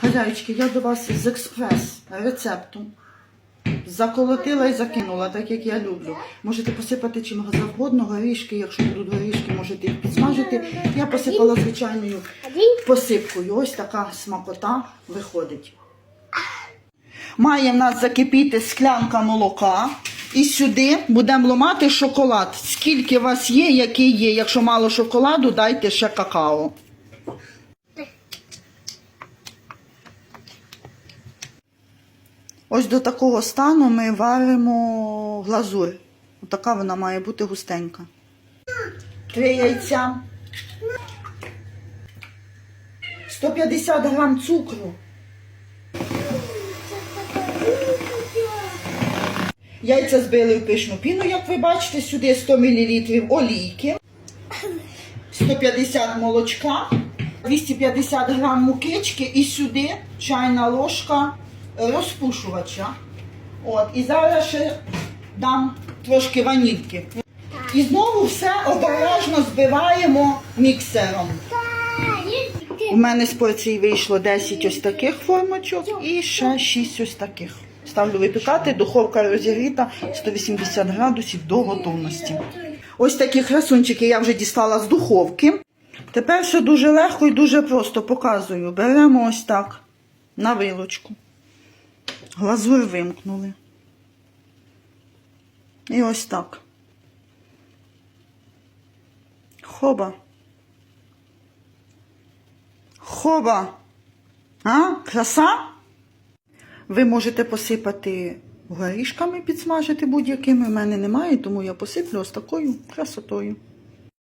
Хазяйчики, я до вас з експрес рецептом. Заколотила і закинула, так як я люблю. Можете посипати чим завгодно, горішки, якщо будуть горішки, можете їх підсмажити. Я посипала звичайною посипкою. Ось така смакота виходить. Має в нас закипіти склянка молока. І сюди будемо ломати шоколад. Скільки у вас є, який є. Якщо мало шоколаду, дайте ще какао. Ось до такого стану ми варимо глазурь. Така вона має бути густенька. Три яйця. 150 грам цукру. Яйця збили в пишну піну, як ви бачите, сюди 100 мл олійки, 150 молочка, 250 грам мукички і сюди чайна ложка розпушувача. От, і зараз ще дам трошки ванільки. І знову все обережно збиваємо міксером. У мене з порції вийшло 10 ось таких формочок і ще 6 ось таких. Ставлю випікати, духовка розігріта 180 градусів до готовності. Ось такі красунчики я вже дістала з духовки. Тепер все дуже легко і дуже просто показую. Беремо ось так на вилочку. Глазурь вимкнули. І ось так. Хоба. Хоба. А? Краса? Ви можете посипати горішками, підсмажити будь-якими. У мене немає, тому я посиплю ось такою красотою.